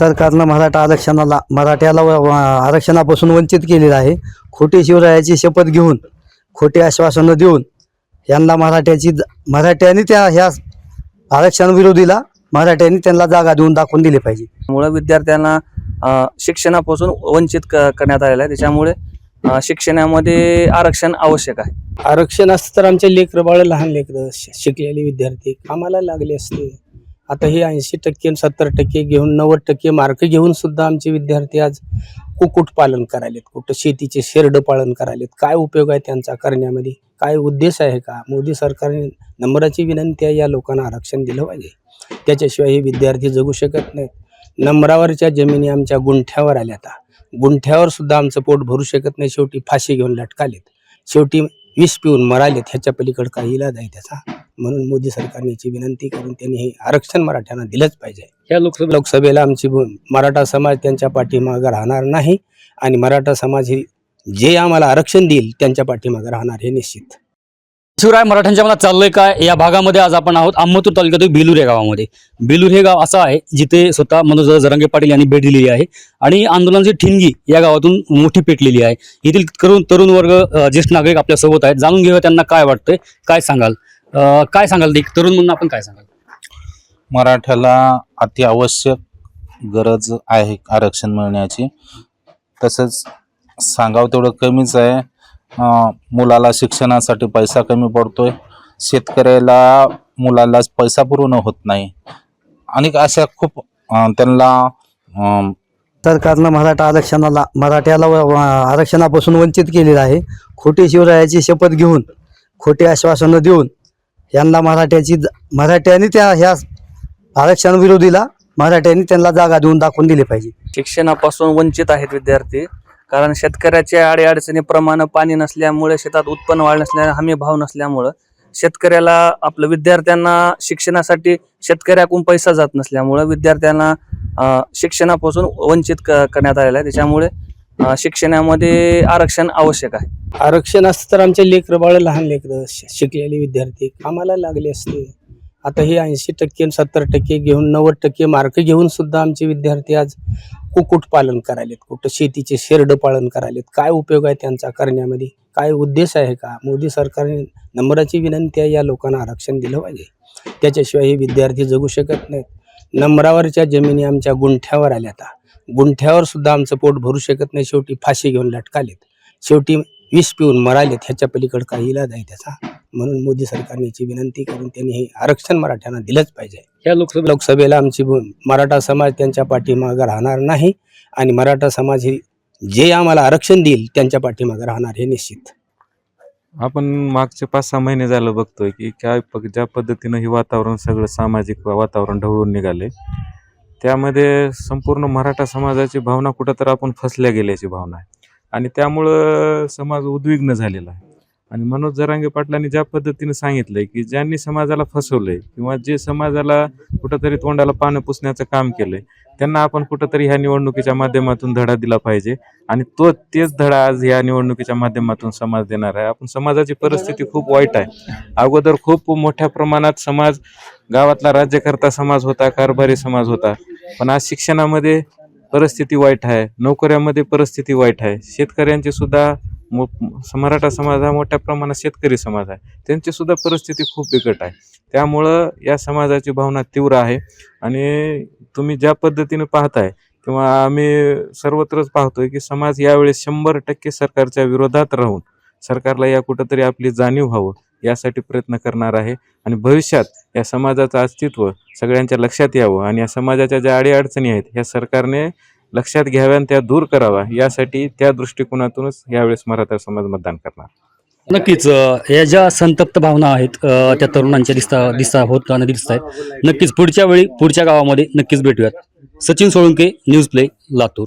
सरकारनं मराठा आरक्षणाला मराठ्याला आरक्षणापासून वंचित केलेलं आहे. खोटी शिवरायाची शपथ घेऊन खोटी आश्वासनं देऊन यांना मराठ्याची ज- मराठ्यांनी त्या ह्या आरक्षणविरोधीला मराठ्यांनी त्यांना जागा देऊन दाखवून दिली पाहिजे. मुळे विद्यार्थ्यांना शिक्षणापासून वंचित क- करण्यात आलेलं आहे. त्याच्यामुळे शिक्षणामध्ये आरक्षण आवश्यक आहे. आरक्षण असतं तर आमचे लेकरं बाळ लहान लेकरं शि- शिकलेले विद्यार्थी कामाला लागले असते. आता हे ऐंशी टक्के सत्तर टक्के घेऊन नव्वद टक्के मार्क घेऊन सुद्धा आमचे विद्यार्थी आज कुक्कुट पालन करायलेत कुठं शेतीचे शेरड पालन करायलेत. काय उपयोग आहे त्यांचा करण्यामध्ये? काय उद्देश आहे का? मोदी सरकारने नम्राची विनंती आहे या लोकांना आरक्षण दिलं पाहिजे. त्याच्याशिवाय हे विद्यार्थी जगू शकत नाहीत. नंबरावरच्या जमिनी आमच्या गुंठ्यावर आल्या आता. गुंठ्यावर सुद्धा आमचं पोट भरू शकत नाही. शेवटी फाशी घेऊन लटकालेत. शेवटी विष पिऊन मरालेत. ह्याच्या पलीकडे काही इलाज आहे त्याचा. म्हणून मोदी सरकारने याची विनंती करून त्यांनी हे आरक्षण मराठ्यांना दिलंच पाहिजे. या लोकसभा लोकसभेला आमची मराठा समाज त्यांच्या पाठीमागं राहणार नाही आणि मराठा समाज हे जे आम्हाला आरक्षण देईल त्यांच्या पाठीमागं राहणार हे निश्चित. शिवराय मराठ्यांच्या मनात चाललंय काय? या भागामध्ये आज आपण आहोत. अहमदपूर तालुक्यातील बेलूर या गावामध्ये. बेलूर हे गाव असं आहे जिथे स्वतः मनोज जरंगे पाटील यांनी भेट दिलेली आहे आणि आंदोलनाची ठिणगी या गावातून मोठी पेटलेली आहे. येथील तरुण तरुण वर्ग ज्येष्ठ नागरिक आपल्यासोबत आहेत. जाणून घेऊया त्यांना काय वाटतंय काय सांगाल? अ, काय सांगाल ते तरुण म्हणून आपण काय सांगाल? मराठ्याला अति आवश्यक गरज आहे आरक्षण मिळण्याची. तसंच सांगावं तेवढं कमीच आहे. अं, मुलाला शिक्षणासाठी पैसा कमी पडतोय. शेतकऱ्याला मुलाला पैसा पुरवणं होत नाही. आणि अशा खूप अं, त्यांना अं, सरकारनं मराठा आरक्षणाला मराठ्याला व- व- आरक्षणापासून वंचित केलेलं आहे. खोटी शिवरायाची शपथ घेऊन खोटी आश्वासनं देऊन यांना मराठ्याची ज- मराठ्यांनी त्या ह्या आरक्षण विरोधीला मराठ्यांनी त्यांना जागा देऊन दाखवून दिली पाहिजे. शिक्षणापासून वंचित आहेत विद्यार्थी. कारण शेतकऱ्याच्या अडीअडचणीप्रमाणे पाणी नसल्यामुळे शेतात उत्पन्न वाढ नसल्या हमी भाव नसल्यामुळं शेतकऱ्याला आपलं विद्यार्थ्यांना शिक्षणासाठी शेतकऱ्याकडून पैसा जात नसल्यामुळं विद्यार्थ्यांना शिक्षणापासून वंचित क- करण्यात आलेलं आहे. त्याच्यामुळे शिक्षणामध्ये आरक्षण आवश्यक आहे. आरक्षण असतं तर आमचे लेकरं बाळ लहान लेकरं शिकलेले विद्यार्थी कामाला लागले असते. आता हे ऐंशी टक्के सत्तर टक्के घेऊन नव्वद टक्के मार्क घेऊन सुद्धा आमचे विद्यार्थी आज कुक्कुटपालन करायलेत. कुठं शेतीचे शेरड पालन करायलेत. काय उपयोग आहे त्यांचा करण्यामध्ये? काय उद्देश आहे का? मोदी सरकारने नम्राची विनंती आहे या लोकांना आरक्षण दिलं पाहिजे. त्याच्याशिवाय हे विद्यार्थी जगू शकत नाहीत. नंबरावरच्या जमिनी आमच्या गुंठ्यावर आल्या आता. गुंठ्यावर सुद्धा आमचं पोट भरू शकत नाही. शेवटी फाशी घेऊन लटकालेत. शेवटी विष पिऊन मरालेत ह्याच्या पलीकडे काही इलाज आहे त्याचा. म्हणून मोदी सरकारने याची विनंती करून त्यांनी हे आरक्षण मराठ्यांना दिलंच पाहिजे. या लोकसभा लोकसभेला आमची मराठा समाज त्यांच्या पाठीमागं राहणार नाही आणि मराठा समाज हे जे आम्हाला आरक्षण देईल त्यांच्या पाठीमागं राहणार हे निश्चित. आपण मागचे पाच सहा महिने झालं बघतोय की काय प- ज्या पद्धतीनं हे वातावरण सगळं सामाजिक वातावरण ढवळून निघाले त्यामध्ये संपूर्ण मराठा समाजाची भावना कुठं तर आपण फसल्या गेल्याची भावना आहे. आणि त्यामुळं समाज उद्विग्न झालेला आहे. आणि मनोज जरांगे पाटलांनी ज्या पद्धतीने सांगितलंय की ज्यांनी समाजाला फसवलंय किंवा जे समाजाला कुठंतरी तोंडाला पानं पुसण्याचं काम केलंय त्यांना आपण कुठंतरी ह्या निवडणुकीच्या माध्यमातून धडा दिला पाहिजे. आणि तो तेच धडा आज या निवडणुकीच्या माध्यमातून समाज देणार आहे. आपण समाजाची परिस्थिती खूप वाईट आहे. अगोदर खूप मोठ्या प्रमाणात समाज गावातला राज्यकर्ता समाज होता कारभारी समाज होता. पण आज शिक्षणामध्ये परिस्थिती वाईट आहे. नोकऱ्यामध्ये परिस्थिती वाईट आहे. शेतकऱ्यांची सुद्धा मो- मराठा समाज हा मोठ्या प्रमाणात शेतकरी समाज आहे. त्यांची सुद्धा परिस्थिती खूप बिकट आहे. त्यामुळं या समाजाची भावना तीव्र आहे. आणि तुम्ही ज्या पद्धतीने पाहताय किंवा आम्ही सर्वत्रच पाहतोय की समाज यावेळेस शंभर टक्के सरकारच्या विरोधात राहून सरकारला या कुठंतरी आपली जाणीव व्हावं. यासाठी प्रयत्न करणार आहे. आणि भविष्यात या समाजाचं अस्तित्व सगळ्यांच्या लक्षात यावं आणि या समाजाच्या ज्या अडीअडचणी आहेत ह्या सरकारने लक्षात घ्याव्या आणि त्या दूर कराव्या यासाठी त्या दृष्टिकोनातूनच यावेळेस मराठा समाज मतदान करणार. नक्कीच या ज्या संतप्त भावना आहेत त्या तरुणांच्या दिसता दिसता होताना दिसत आहेत नक्कीच पुढच्या वेळी पुढच्या गावामध्ये नक्कीच भेटूयात. Sachin Solanke news play Latur.